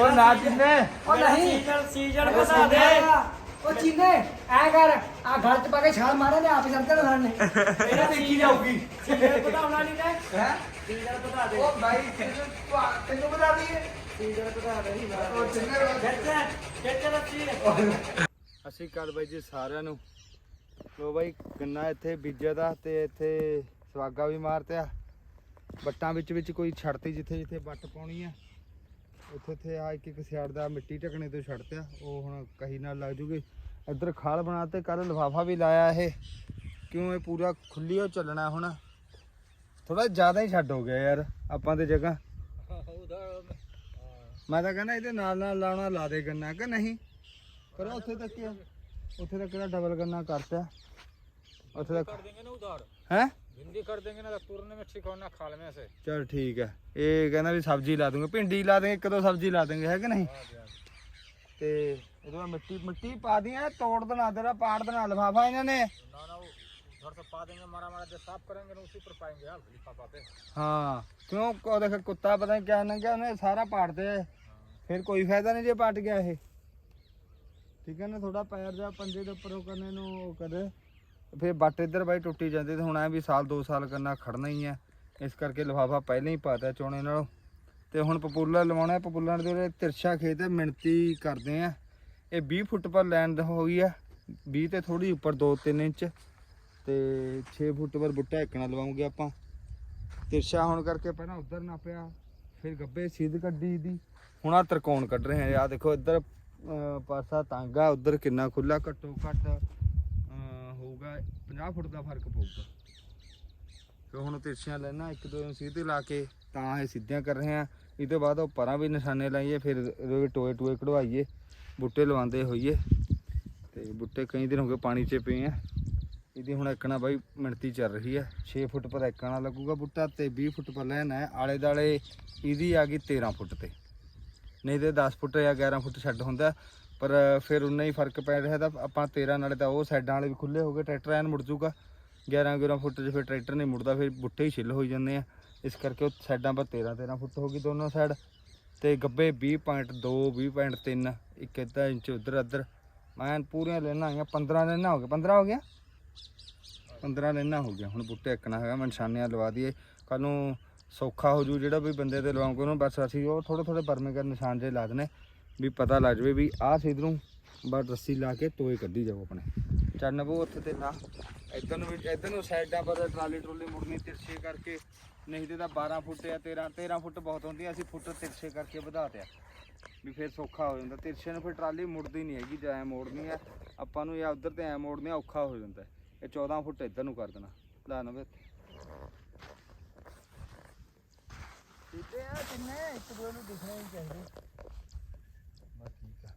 ਉਹ ਨਾ ਚਿੰਨੇ। ਉਹ ਨਹੀਂ। ਸੀਜ਼ਨ ਸੀਜ਼ਨ ਦੇ। ਉਹ ਚੀਨੇ ਐ ਕਰ ਆ ਗਲ ਚ ਪਾ ਕੇ ਛਾਲ ਮਾਰੇ ਨੇ ਆਪ ਹੀ ਇਹਨਾਂ ਦੇਖੀ ਜਾਊਗੀ। ਸੀਜ਼ਨ ਬਤਾਉਣਾ ਨਹੀਂ ਤੇ। ਹੈ? ਸੀਜ਼ਨ ਬਤਾ ਦੇ। ਉਹ ਭਾਈ ਤੈਨੂੰ ਤੈਨੂੰ ਬਤਾ ਦਈਏ। ਸੀਜ਼ਨ ਬਤਾ ਦੇ। ਉਹ ਚਿੰਨੇ ਖਿੱਚ ਖਿੱਚ ਰੱਸੀ ਅਸੀਂ ਕੱਲ ਬਾਈ ਜੀ ਸਾਰਿਆਂ ਨੂੰ। ਲੋ ਬਾਈ ਗੰਨਾ ਇੱਥੇ ਬੀਜਿਆ ਦਾ ਤੇ ਇੱਥੇ ਸਵਾਗਾ ਵੀ ਮਾਰਤਿਆ। ਬੱਟਾਂ ਵਿੱਚ ਵਿੱਚ ਕੋਈ ਛੜਤੀ ਜਿੱਥੇ ਜਿੱਥੇ ਬੱਟ ਪਾਉਣੀ ਆ। ਇੱਥੇ ਇੱਥੇ ਆ ਇੱਕ ਇੱਕ ਸਿਆੜ ਦਾ ਮਿੱਟੀ ਢਕਣੇ ਤੋਂ ਛੱਡ ਤਿਆ ਉਹ ਹੁਣ ਕਹੀ ਨਾਲ ਲੱਗ ਜੂਗੀ। ਇੱਧਰ ਖਾਲ ਬਣਾ ਤੇ ਕੱਲ ਲਫਾਫਾ ਵੀ ਲਾਇਆ ਇਹ। ਕਿਉਂ ਇਹ ਪੂਰਾ ਖੁੱਲੀ ਚੱਲਣਾ ਹੁਣ। ਥੋੜਾ ਜ਼ਿਆਦਾ ਹੀ ਛੱਡ ਹੋ ਗਿਆ ਯਾਰ ਆਪਾਂ ਤੇ ਜਗ੍ਹਾ। ਮੈਂ ਤਾਂ ਕਹਿੰਦਾ ਇਹਦੇ ਨਾਲ ਨਾਲ ਲਾਉਣਾ ਲਾ ਦੇ ਗੰਨਾ ਕਿ ਨਹੀਂ? ਪਰ ਉੱਥੇ ਤੱਕ ਉੱਥੇ ਤੱਕ ਡਬਲ ਗੰਨਾ ਕਰਤਾ ਉੱਥੇ ਤੱਕ ਕਰ ਦੇਂਗੇ ਨਾ ਉਧਾਰ। ਹੈ? भिंडी कर देंगे ना तो तुरने में ठीक होना खाल में से ਚਲ ਠੀਕ ਹੈ ਇਹ ਕਹਿੰਦਾ ਵੀ ਸਬਜ਼ੀ ਲਾ ਦੂੰਗੇ ਭਿੰਡੀ ਲਾ ਦੇਂਗੇ ਇੱਕ ਦੋ ਸਬਜ਼ੀ ਲਾ ਦੇਂਗੇ ਹੈ ਕਿ ਨਹੀਂ ਤੇ ਇਹਦੇ ਬਾਅਦ ਮਿੱਟੀ ਮਿੱਟੀ ਪਾ ਦੀਆਂ ਤੋੜ ਦੇਣਾ ਤੇਰਾ ਪਾੜ ਦੇਣਾ ਲਫਾਫਾ ਇਹਨਾਂ ਨੇ ना ना वो उधर से पा देंगे मारा मारा जब साफ करेंगे ना उसी पर पाएंगे यार लिफाफा पे ਹਾਂ ਕਿਉਂ ਕੋ ਦੇਖ ਕੁੱਤਾ ਪਤਾ ਨਹੀਂ ਕਿਆ ਨੰਗਿਆ ਉਹਨੇ ਸਾਰਾ ਪਾੜ ਤੇ ਫਿਰ ਕੋਈ ਫਾਇਦਾ ਨਹੀਂ ਜੇ ਪਟ ਗਿਆ ਇਹ ਠੀਕ ਹੈ ਨਾ ਥੋੜਾ ਪੈਰ ਜਾ ਪੰਜੇ ਦੇ ਉੱਪਰ ਉਹ ਕਰਨੇ ਨੂੰ ਉਹ ਕਰੇ ਫਿਰ ਬੱਟ ਇੱਧਰ ਬਾਈ ਟੁੱਟੀ ਜਾਂਦੀ ਤੇ ਹੁਣ ਐ ਵੀ ਸਾਲ 2 ਸਾਲ ਕਰਨਾ ਖੜਨਾ ਹੀ ਹੈ ਇਸ ਕਰਕੇ ਲਿਫਾਫਾ ਪਹਿਲਾਂ ਹੀ ਪਾਤਾ ਚੋਣੇ ਨਾਲੋਂ। ਤੇ ਹੁਣ ਪਪੂਲਰ ਲਵਾਉਣਾ ਹੈ ਪਪੂਲਰ ਦੇ ਉਰੇ ਤਿਰਛਾ ਖੇਤ ਹੈ ਮਿਣਤੀ ਕਰਦੇ ਆ। ਇਹ 20 ਫੁੱਟ ਪਰ ਲੈਂਡ ਹੋ ਗਈ ਆ। 20 ਤੇ ਥੋੜੀ ਉੱਪਰ 2-3 ਇੰਚ। ਤੇ 6 ਫੁੱਟ ਪਰ ਬੁੱਟਾ ਇੱਕਣਾ ਲਵਾਉਂਗੇ ਆਪਾਂ। ਤਿਰਛਾ ਹੋਣ ਕਰਕੇ ਪਹਿਲਾਂ ਉਧਰ ਨਾ ਪਿਆ, ਫਿਰ ਗੱਬੇ ਸਿੱਧ ਕੱਢੀ ਦੀ। ਹੁਣ ਆ ਤਰਕੋਣ ਕੱਢ ਰਹੇ ਆ। ਆ ਦੇਖੋ ਇੱਧਰ ਪਾਸਾ ਤੰਗ ਆ ਉਧਰ ਕਿੰਨਾ ਖੁੱਲਾ ਘੱਟੋ ਘੱਟ ਅਹ, 50 ਫੁੱਟ ਦਾ ਫ਼ਰਕ ਪਊਗਾ। ਤੇ ਹੁਣ ਤਿਰਛੀਆਂ ਲੈਣਾ ਇੱਕ ਦੋ ਨੂੰ ਸਿੱਧੇ ਲਾ ਕੇ ਤਾਂ ਇਹ ਸਿੱਧੀਆਂ ਕਰ ਰਹੇ ਆ ਇਹ ਤੋਂ ਬਾਅਦ ਉਹ ਪਰਾਂ ਵੀ ਨਿਸ਼ਾਨੇ ਲਾਈਏ ਫਿਰ ਇਹਦੇ ਟੋਏ ਟੋਏ ਕਢਵਾਈਏ ਬੂਟੇ ਲਵਾਉਂਦੇ ਹੋਈਏ। ਤੇ ਬੂਟੇ ਕਈ ਦਿਨ ਹੋ ਗਏ ਪਾਣੀ 'ਚ ਪਏ ਆ। ਇਹਦੀ ਹੁਣ ਇੱਕਣਾ ਬਾਈ ਮਿਣਤੀ ਚੱਲ ਰਹੀ ਹੈ 6 ਫੁੱਟ ਪਰ ਇੱਕਣਾ ਲੱਗੂਗਾ ਬੂਟਾ ਤੇ 20 ਫੁੱਟ ਪਰ ਲੈਣਾ ਆਲੇ ਦਾਲੇ ਇਹਦੀ ਆ ਗਈ 13 ਫੁੱਟ ਤੇ। ਨਹੀਂ ਤੇ 10 ਫੁੱਟ ਜਾਂ 11 ਫੁੱਟ ਛੱਡ ਹੁੰਦਾ। ਪਰ ਫਿਰ ਉਨਾ ਹੀ ਫ਼ਰਕ ਪੈ ਰਿਹਾ ਤਾਂ ਆਪਾਂ 13 ਨਾਲੇ ਤਾਂ ਉਹ ਸਾਈਡਾਂ ਵਾਲੇ ਵੀ ਖੁੱਲੇ ਹੋ ਗਏ ਟਰੈਕਟਰ ਐਨ ਮੁੜ ਜੂਗਾ 11 11 ਫੁੱਟ 'ਚ ਫਿਰ ਟਰੈਕਟਰ ਨਹੀਂ ਮੁੜਦਾ, ਫਿਰ ਬੁੱਟੇ ਹੀ ਛਿੱਲ ਹੋਈ ਜਾਂਦੇ ਆ। ਇਸ ਕਰਕੇ ਉਹ ਸਾਈਡਾਂ ਪਰ 13 13 ਫੁੱਟ ਹੋ ਗਈ ਦੋਨੋਂ ਸਾਈਡ ਤੇ ਗੱਬੇ 20.2 20.3 ਇੱਕ ਅੱਧਾ ਇੰਚ ਉਧਰ ਇੱਧਰ ਮੈਂ ਪੂਰੀਆਂ ਲੈਣਾ ਆਈਆਂ 15 ਲੈਣਾ ਹੋ ਗਿਆ 15 ਹੋ ਗਿਆ 15 ਲੈਣਾ ਹੋ ਗਿਆ ਹੁਣ ਬੁੱਟੇ ਇੱਕਣਾ ਹੈਗਾ, ਮੈਂ ਨਿਸ਼ਾਨਿਆਂ ਲਵਾ ਦਈਏ। ਕੱਲ ਨੂੰ ਸੌਖਾ ਹੋ ਜੂ ਜਿਹੜਾ ਵੀ ਬੰਦੇ ਤੇ ਲਵਾਉਂਗੇ ਉਹਨੂੰ, ਬਸ ਅਸੀਂ ਉਹ ਥੋੜੇ ਥੋੜੇ ਬਰਮੇ ਕਰ ਨਿਸ਼ਾਨ ਜੇ ਲਾ ਦਨੇ ਵੀ ਪਤਾ ਲੱਗ ਜਵੇ ਵੀ ਆਹ ਸਿੱਧ ਨੂੰ ਬਸ ਰੱਸੀ ਲਾ ਕੇ ਤੋਏ ਕੱਢੀ ਜਾਓ ਆਪਣੇ। ਚੰਨ ਉੱਥੇ ਤੇ ਲਾ। ਇਧਰ ਨੂੰ ਇਧਰ ਨੂੰ ਸਾਈਡਾਂ ਪਰ ਟਰਾਲੀ ਟਰੋਲੀ ਮੁੜਨੀ, ਤਿਰਛੇ ਕਰਕੇ। ਨਹੀਂ ਤੇ ਤਾਂ 12 ਫੁੱਟ ਜਾਂ 13 13 ਫੁੱਟ ਬਹੁਤ ਹੁੰਦੀ ਆ, ਅਸੀਂ ਫੁੱਟ ਤਿਰਛੇ ਕਰਕੇ ਵਧਾ ਤਿਆ ਵੀ ਫਿਰ ਸੌਖਾ ਹੋ ਜਾਂਦਾ। ਤਿਰਛੇ ਨੂੰ ਫਿਰ ਟਰਾਲੀ ਮੁੜਦੀ ਨਹੀਂ ਹੈਗੀ, ਜਾਂ ਐਂ ਮੋੜਨੀ ਆ। ਆਪਾਂ ਨੂੰ ਜਾਂ ਉਧਰ ਤੇ ਐ ਮੋੜਨੀ ਆ, ਔਖਾ ਹੋ ਜਾਂਦਾ। ਇਹ 14 ਫੁੱਟ ਇੱਧਰ ਨੂੰ ਕਰ ਦੇਣਾ। ਲਾ ਨਵੇਂ। ਸਿੱਧੇ ਆ? ਕਿੰਨੇ? ਇੱਕ ਦੂਜੇ ਨੂੰ ਦਿਖਣੇ ਨਹੀਂ ਚਾਹੀਦੇ ਬਸ ਠੀਕ ਆ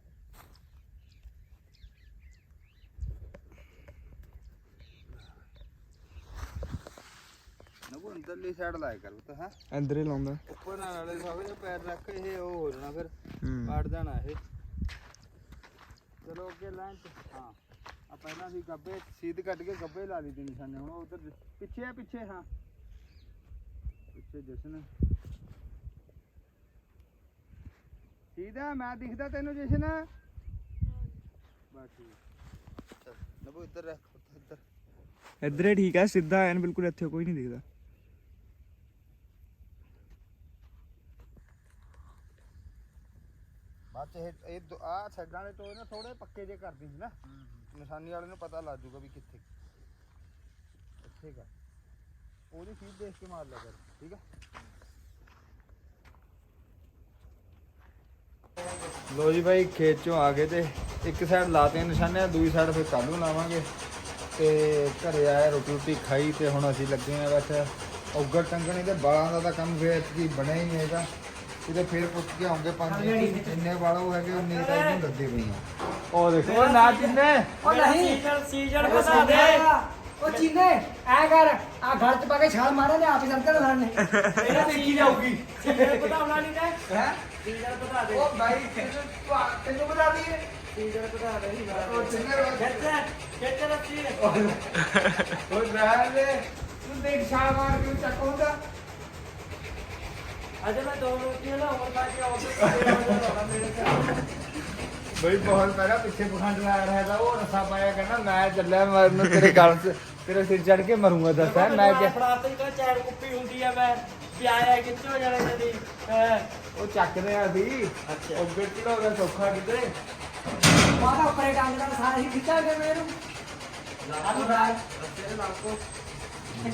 ਨਗੋ ਅੰਦਰਲੀ ਸਾਈਡ ਲਾਇਆ ਕਰ ਤਾਂ ਹਾਂ? ਅੰਦਰ ਹੀ ਲਾਉਂਦਾ। ਉੱਪਰ ਨਾਲ ਵਾਲੇ ਸਾਹਮਣੇ ਪੈਰ ਰੱਖ ਇਹ ਉਹ ਹੋ ਜਾਣਾ ਫਿਰ ਹੂੰ। ਪਾੜ ਜਾਣਾ ਇਹ। ਚਲੋ ਅੱਗੇ ਲਾਂ ਹਾਂ। ਆ ਪਹਿਲਾਂ ਅਸੀਂ ਗੱਬੇ ਸੀਧ ਕੱਢ ਕੇ ਗੱਬੇ ਲਾ ਲਈ ਦੀ ਨਿਸ਼ਾਨੇ ਹੁਣ ਉਧਰ ਪਿੱਛੇ ਆ ਪਿੱਛੇ ਹਾਂ। ਪਿੱਛੇ ਜਸ਼ਨ। ਸੀਧਾ ਮੈਂ ਦਿਖਦਾ ਤੈਨੂੰ ਜਸ਼ਨ? ਬਸ ਠੀਕ। ਚੱਲ ਨਬੂ ਇੱਧਰ ਰੱਖ ਉੱਧਰ ਇੱਧਰ। ਹੀ ਠੀਕ ਹੈ ਸਿੱਧਾ ਐਨ ਬਿਲਕੁਲ ਇੱਥੇ ਕੋਈ ਨਹੀਂ ਦਿਖਦਾ। ਬਾਅਦ ਚ ਇਹ ਇਹ ਦੋ- ਆਹ ਸਾਈਡਾਂ ਵਾਲੇ ਟੋਏ ਨਾ ਥੋੜੇ ਪੱਕੇ ਜੇ ਕਰਦੀ ਸੀ ਨਾ। ਨਿਸ਼ਾਨੀ ਵਾਲੇ ਨੂੰ ਪਤਾ ਲੱਗ ਜੂਗਾ ਵੀ ਕਿੱਥੇ ਇੱਥੇ ਕਰ ਉਹਦੀ ਫੀਡ ਦੇਖ ਕੇ ਮਾਰ ਲਿਆ ਕਰ, ਠੀਕ ਆ? ਲੋ ਜੀ ਭਾਈ ਖੇਤ ਚੋਂ ਆ ਗਏ ਤੇ ਇੱਕ ਸਾਈਡ ਲਾਤੇ ਨਿਸ਼ਾਨੇ ਦੂਜੀ ਸਾਈਡ ਫਿਰ ਕੱਲ ਨੂੰ ਲਾਵਾਂਗੇ? ਤੇ ਘਰੇ ਆਏ, ਰੋਟੀ ਰੋਟੀ ਖਾਈ ਤੇ ਹੁਣ ਅਸੀਂ ਲੱਗੇ ਆ ਬਸ। ਔਗਰ ਟੰਗਣੇ ਤੇ ਬਾਲਾਂ ਦਾ ਤਾਂ ਕੰਮ ਫੇਰ ਕੀ ਬਣਿਆ ਹੀ ਨਹੀਂ ਹੈਗਾ। ਕਿਤੇ ਫੇਰ ਪੁੱਛ ਕੇ ਆਉਂਗੇ ਪੰਜ ਇੰਨੇ ਵਾਲੋ ਹੈਗੇ ਉਨੇ ਤਾਂ ਇਹਨੂੰ ਲੱਗੇ ਪਈ ਆ। ਉਹ ਦੇਖੋ ਉਹ ਨਾ ਜਿੰਨੇ ਉਹ ਨਹੀਂ। ਸੀਜ਼ਨ ਸੀਜ਼ਨ ਬਤਾ ਦੇ। ਉਹ ਚੀਨੇ ਐ ਕਰ ਆ ਗਲ ਚ ਪਾ ਕੇ ਛਾਲ ਮਾਰੇ ਨੇ ਆਪ ਹੀ ਸਰਕਣ ਸਾਨੇ ਇਹਨਾਂ ਦੇਖੀ ਜਾਊਗੀ। ਸੀਜ਼ਨ ਬਤਾਉਣਾ ਨਹੀਂ ਤੇ ਹੈ? ਸੀਜ਼ਨ ਬਤਾ ਦੇ। ਉਹ ਬਾਈ ਤੈਨੂੰ ਬਤਾ ਦਈਏ। ਸੀਜ਼ਨ ਬਤਾ ਦੇ। ਉਹ ਜਿੰਨੇ ਖਿੱਚ ਖਿੱਚ ਰੱਸੀ ਉਹ ਰਹਿ ਦੇ। ਤੂੰ ਦੇਖ ਛਾਲ ਮਾਰ ਕੇ ਚੱਕ ਹੁੰਦਾ ਅਜੇ ਮੈਂ ਦੋ ਰੋਟੀਆਂ ਨਾ ਹੋਰ ਖਾ ਕੇ ਆਉਂਦਾ ਮੇਰੇ ਬਈ ਬਹੁਤ ਪਹਿਲਾਂ ਪਿੱਛੇ ਪਖੰਡ ਲਾ ਰਿਹਾ ਤਾਂ ਉਹ ਰਸਾ ਪਾਇਆ ਕਹਿੰਦਾ ਮੈਂ ਚੱਲਿਆ ਮਰਨ ਤੇਰੇ ਗਲ ਤੇਰੇ ਸਿਰ ਚੜ ਕੇ ਮਰੂੰਗਾ ਦੱਸਿਆ ਮੈਂ ਕਿ ਆਪਣਾ ਤੇ ਜਿਹੜਾ ਚੈੜ ਕੁੱਪੀ ਹੁੰਦੀ ਆ ਮੈਂ ਪਿਆਇਆ ਕਿੱਥੋਂ ਜਾਣਾ ਜਦੀ ਹੈਂ। ਉਹ ਚੱਕਦੇ ਆ ਅੱਛਾ। ਉਹ ਗਿੱਟ ਹੋ ਗਿਆ ਸੌਖਾ ਕਿਤੇ। ਮਾਤਾ ਉੱਪਰੇ ਡੰਗ ਦਾ ਸਾਰਾ ਹੀ ਖਿੱਚਾਂਗੇ ਮੈਨੂੰ ਆਲੂ ਫਰਾਈ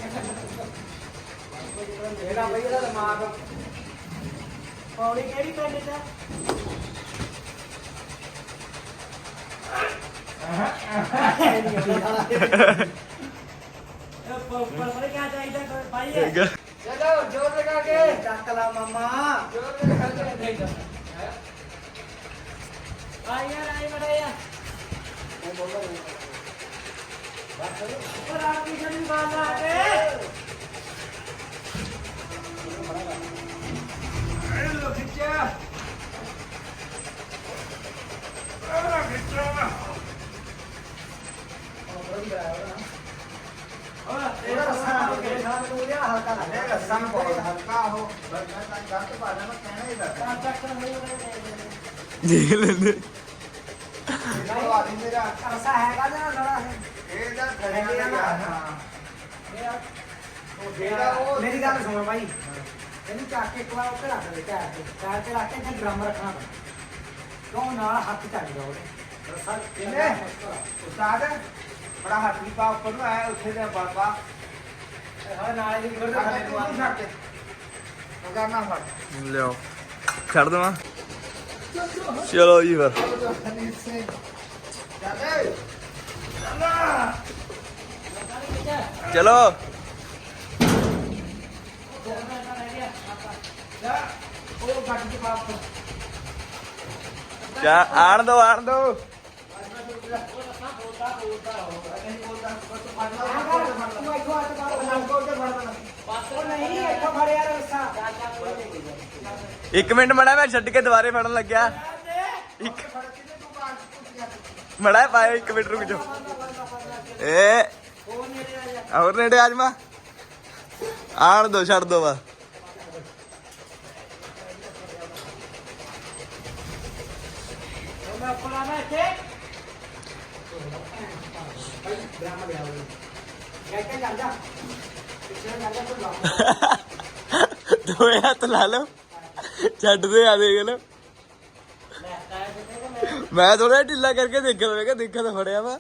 ਇਹਦਾ ਬਈ ਇਹਦਾ ਦਿਮਾਗ ਪੌੜੀ ਕਿਹੜੀ ਪਿੰਡ ਚ ਆ? ਇਹ ਪ- ਪਰ ਪਰ ਕਿਆ ਚਾਹੀਦਾ ਕੋਈ ਭਾਈ ਹੈ ਚਲੋ ਜੋਰ ਲਗਾ ਕੇ ਚੱਕ ਲਾ ਮਾਮਾ ਜੋਰ ਲਗਾ ਕੇ ਆ ਯਾਰ ਆਈ ਮੜਿਆ ਉਹ ਰਾਤ ਦੀ ਜਨੀ ਬਾਲ ਲਾ ਕੇ ਲੋ ਖਿੱਚਿਆ ਇਹਦਾ ਰਸਾ ਹੋ ਗਿਆ ਸਾਰਾ ਨੂੰ ਲਿਆ ਹਲਕਾ ਲੱਗ ਇਹ ਰੱਸਾ ਬਹੁਤ ਹਲਕਾ ਹੋ ਬਸ ਮੈਂ ਤਾਂ ਗਲਤ ਪਾਣਾ ਮੈਂ ਕਹਿਣਾ ਹੀ ਲੱਗਾ ਦੇਖ ਲੈਂਦੇ। ਰਸਾ ਹੈਗਾ ਨਾ ਲੜਾ ਇਹ ਮੇਰੀ ਗੱਲ ਸੁਣੋ ਭਾਈ ਇਹਨੂੰ ਚੱਕ ਕੇ ਇੱਕ ਵਾਰ ਉੱਤੇ ਰੱਖ ਦੇ ਟਾਇਰ ਤੇ। ਟਾਇਰ ਤੇ ਰੱਖ ਕੇ ਇੱਥੇ ਡਰਮ ਰੱਖਣਾ ਪੈਂਦਾ ਕਿਉਂ ਨਾਲ ਹੱਥ ਚੱਕ ਜਾ ਉਹਦੇ। ਰਸਾ ਕਿਹਨੇ ਉਸਤਾਦ ਬੜਾ ਹੱਥ ਵੀ ਪਾ ਉੱਪਰ ਨੂੰ ਆਇਆ ਉੱਥੇ ਦਾ ਬਾਬਾ ਹਾਂ ਨਾਲ ਹੀ ਅਗਰ ਖਾਣੇ ਤੂੰ ਨੂੰ ਛੱਡ ਅਗਰ ਨਾ ਫੜ ਲਿਓ ਛੱਡ ਦਵਾਂ। ਚਲੋ ਜੀ ਫਿਰ। ਚਲੋ। ਜਾ ਆਣ ਦੋ ਆਣ ਦੋ। ਉਹ ਨਹੀਂ ਇੱਥੋਂ ਫੜ ਰਸਾ। ਇੱਕ ਮਿੰਟ ਮੜਾ ਮੈਂ ਛੱਡ ਕੇ ਦੁਬਾਰੇ ਫੜਨ ਲੱਗਿਆ। ਇੱਕ ਮੜਾ ਪਾਇਆ ਇੱਕ ਮਿੰਟ ਰੁਕ ਜਾ ਏ ਹੋਰ ਨੇੜੇ ਆਜਮਾ ਆਣ ਦੋ ਛੱਡ ਦੋ ਵਾ ਦੋਏ ਹੱਥ ਲਾ ਲਓ। ਛੱਡ ਦੇ ਆ ਦੇਖ ਲਓ ਮੈਂ ਥੋੜਾ ਢਿੱਲਾ ਕਰਕੇ ਦੇਖਿਆ ਮੈਂ ਕਿਹਾ ਦੇਖਿਆ ਤਾਂ ਫੜਿਆ ਵਾ।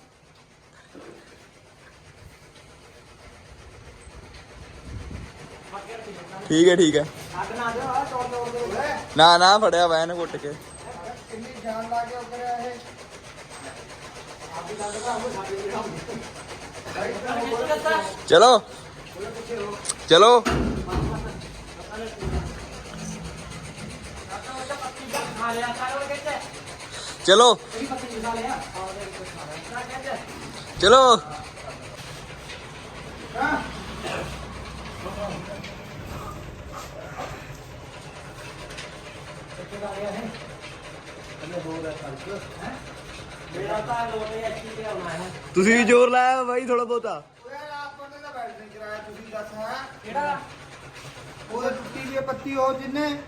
ਠੀਕ ਹੈ ਠੀਕ ਹੈ। ਅੱਗ ਨਾ ਦਿਓ ਆ ਤੋੜ ਤੋੜ ਦੇ ਨਾ ਨਾ ਫੜਿਆ ਵਾ ਇਹਨੂੰ ਕੁੱਟ ਕੇ। ਕਿੰਨੀ ਜਾਨ ਲਾ ਕੇ ਉਤਰਿਆ ਇਹ ਚਲੋ। ਚਲੋ। ਖਾ ਲਿਆ ਸਾਰਾ ਕਿੱਥੇ ਚਲੋ। ਚਲੋ। ਤੁਸੀਂ ਵੀ ਜ਼ੋਰ ਲਾਇਆ ਬਾਈ ਥੋੜਾ ਬਹੁਤਾ। ਓਏ ਆਪਾਂ ਨੇ ਤਾਂ ਬੈਠ ਨਹੀਂ ਕਰਾਇਆ ਤੁਸੀਂ ਦੱਸ ਹਾਂ। ਕਿਹੜਾ? ਉਹ ਟੁੱਟੀ ਦੀ ਪੱਤੀ ਉਹ ਜਿੰਨੇ?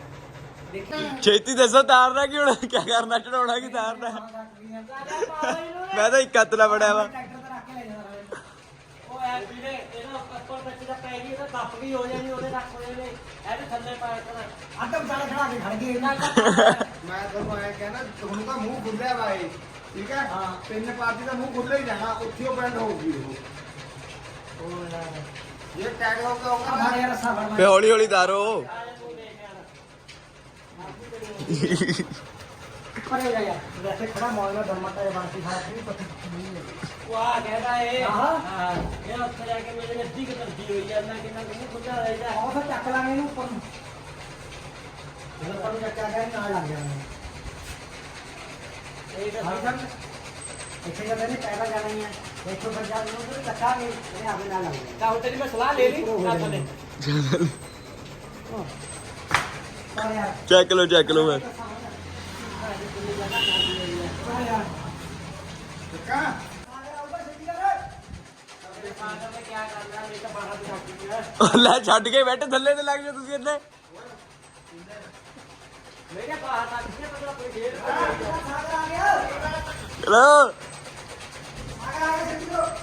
ਛੇਤੀ ਦੱਸੋ ਤਾਰਨਾ ਕੀ ਹੁਣ ਕੀ ਕਰਨਾ? ਚੜਾਉਣਾ ਕੀ ਤਾਰਨਾ? ਮੈਂ ਤਾਂ ਇੱਕ ਹੱਥ ਨਾਲ ਵਾ। ਟਰੈਕਟਰ ਤੇ ਰੱਖ ਕੇ ਲੈ ਜਾਣਾ ਨਾਲੇ। ਉਹ ਐ ਵੀਰੇ ਇਹਦਾ ਉੱਪਰ ਵਿੱਚ ਦਾ ਪੈ ਗਈ ਇਹਦਾ ਕੱਪ ਵੀ ਹੋ ਜਾਣੀ ਉਹਦੇ ਰੱਖ ਹੋਏ ਨੇ। ਇਹਦੇ ਥੱਲੇ ਪਾਇਆ ਕਰ ਅੱਧ ਵਿਚਾਲੇ ਖੜਾ ਕੇ ਖੜ ਗਏ ਇਹਨਾਂ ਮੈਂ ਤੁਹਾਨੂੰ ਐ ਕਹਿਣਾ ਤੁਹਾਨੂੰ ਤਾਂ ਮੂੰਹ ਖੁੱਲਿਆ ਵਾ ਇਹ ਠੀਕ ਹੈ? ਹਾਂ। ਤਿੰਨ ਪਾਰਟੀ ਦਾ ਮੂੰਹ ਖੁੱਲਿਆ ਹੀ ਜਾਣਾ ਉੱਥੇ ਉਹ ਬੈਂਡ ਹੋਊਗੀ ਉਹ। ਜੇ ਟੈਗ ਹੋਊਗਾ ਉਹ ਯਾਰ ਰਸਾ ਹੌਲੀ ਹੌਲੀ ਤਾਰੋ। ਪਰੇ ਜਾ। ਯਾਰ ਵੈਸੇ ਖੜਾ ਮੌਲ ਨਾਲ ਦਰਮਟਾ ਜਾਂ ਬਾਂਸੀ ਖਾ ਕੇ ਪੱਤੀ ਨਹੀਂ ਹੈ ਉਹ ਆ ਕਹਿੰਦਾ ਇਹ। ਆਹਾ। ਹਾਂ। ਇਹ ਉੱਥੇ ਜਾ ਕੇ ਮੇਰੇ ਨੱਦੀ ਕਿ ਤਰਦੀ ਹੋਈ ਜਾਂਦਾ ਕਿੰਨਾ ਕਿੰਨਾ ਖੁੱਲਾ ਰਹਿਦਾ ਉਹ ਫਿਰ ਚੱਕ ਲਾਂਗੇ ਇਹਨੂੰ ਉੱਪਰ ਨੂੰ। ਜਦੋਂ ਪਰ ਚੱਕਿਆ ਗਿਆ ਨਾਲ ਲੱਗ ਜਾਣਾ। ਇਹ ਤਾਂ ਹਾਂ ਸਮਝ ਸਰ ਇੱਥੇ ਜਦੋਂ ਇਹਨੇ ਪੈਦਾ ਜਾਣਾ ਹੀ ਹੈ ਦੇਖੋ ਫਿਰ ਜਦ ਨੂੰ ਤੇ ਚੱਕਾਂਗੇ ਇਹ ਆਪੇ ਨਾਲ ਲੱਗ ਤਾਂ ਹੁਣ ਤੇਰੀ ਮੈਂ ਸਲਾਹ ਲੈ ਲਈ ਆ ਥੱਲੇ ਪਰ ਯਾਰ ਚੈੱਕ ਲਓ ਚੈੱਕ ਲਓ ਮੈਂ। ਲੈ ਛੱਡ ਕੇ ਬੈਠੇ, ਥੱਲੇ ਤੇ ਲੱਗ ਜਾ ਤੁਸੀਂ ਇੱਥੇ। ਮੈਂ ਬਾਹਰ ਤੱਕ ਕਿੱਥੇ ਪਤਾ ਕੋਈ ਢੇਰ ਆ ਗਿਆ ਚਲੋ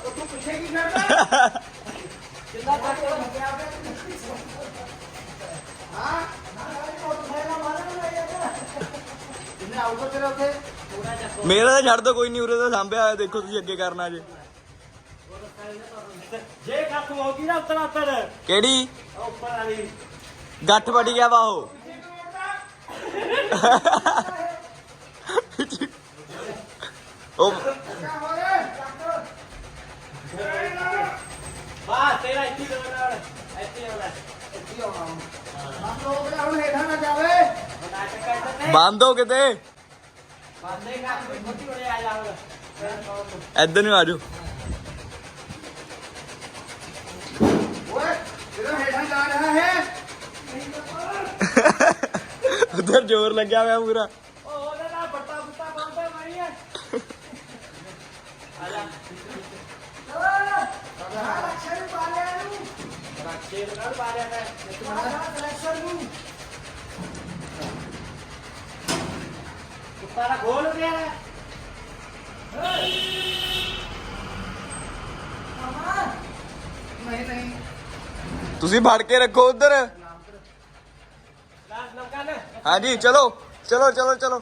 ਉਹ ਤੂੰ ਪਿੱਛੇ ਹਾਂ ਨਾ ਨਾ ਕੋਟ ਫੈਲਾ ਮਾਰਨਾ ਯਾਰ ਕਿੰਨੇ ਆਊਗਾ ਤੇਰੇ ਉੱਥੇ ਥੋੜਾ ਜਿਹਾ ਮੇਰਾ ਤਾਂ ਛੱਡ ਦੋ ਕੋਈ ਨਹੀਂ ਉਰੇ ਤਾਂ ਸਾਂਭਿਆ ਹੋਇਆ ਦੇਖੋ ਤੁਸੀਂ ਅੱਗੇ ਕਰਨਾ ਜੇ ਜੇ ਖਤਮ ਹੋ ਗਈ ਨਾ ਉਤਰਾ ਉਤਰ ਕਿਹੜੀ ਉਹ ਉੱਪਰ ਵਾਲੀ ਗੱਠ ਵੱਢ ਗਿਆ ਵਾ ਉਹ ਉਹ ਬਾਸ ਤੇਰਾ ਇੱਥੇ ਹੀ ਹੋਣਾ ਹੁਣ ਇੱਥੇ ਹੀ ਹੋਣਾ ਇੱਥੇ ਆਉਣਾ ਹਮ ਲੋਕ ਨਾ ਹੁਣ ਹੇਠਾਂ ਨਾ ਜਾਵੇ। ਹੁਣ ਆ ਚੱਕਾ ਇੱਧਰ ਨਹੀਂ। ਬੰਦ ਹੋ ਕਿਤੇ ਬੰਦੇ ਕਰ ਕੋਈ ਛੋਟੀ ਹੋਣੇ ਆ ਜਾਊਗਾ ਇੱਧਰ ਨੂੰ ਆ ਜਾਓ। ਓਏ ਜਿਹੜਾ ਹੇਠਾਂ ਜਾ ਰਿਹਾ ਹੈ ਉਧਰ ਜ਼ੋਰ ਲੱਗਿਆ ਹੋਇਆ ਪੂਰਾ ਉਹ ਉਹਦੇ ਨਾਲ ਬੱਟਾ ਬੁੱਟਾ ਬੰਦੇ ਮਾਰੀ ਹੈ ਆ ਜਾ ਹਾਂ ਲੱਛਣ ਪਾਲਿਆ ਨੂੰ ਰੱਖੇ ਨਾਲ ਬਾਰਿਆ ਮੈਂ ਹਾਂ ਲੱਛਣ ਨੂੰ ਕੁੱਤਾ ਗੋਲ ਗਿਆ ਮਾਮਾ ਨਹੀਂ ਨਹੀਂ ਤੁਸੀਂ ਫੜ ਕੇ ਰੱਖੋ ਉਧਰ ਲਾਸ ਨਮਕਾ ਨੇ ਹਾਂਜੀ ਚਲੋ ਚਲੋ ਚਲੋ ਚਲੋ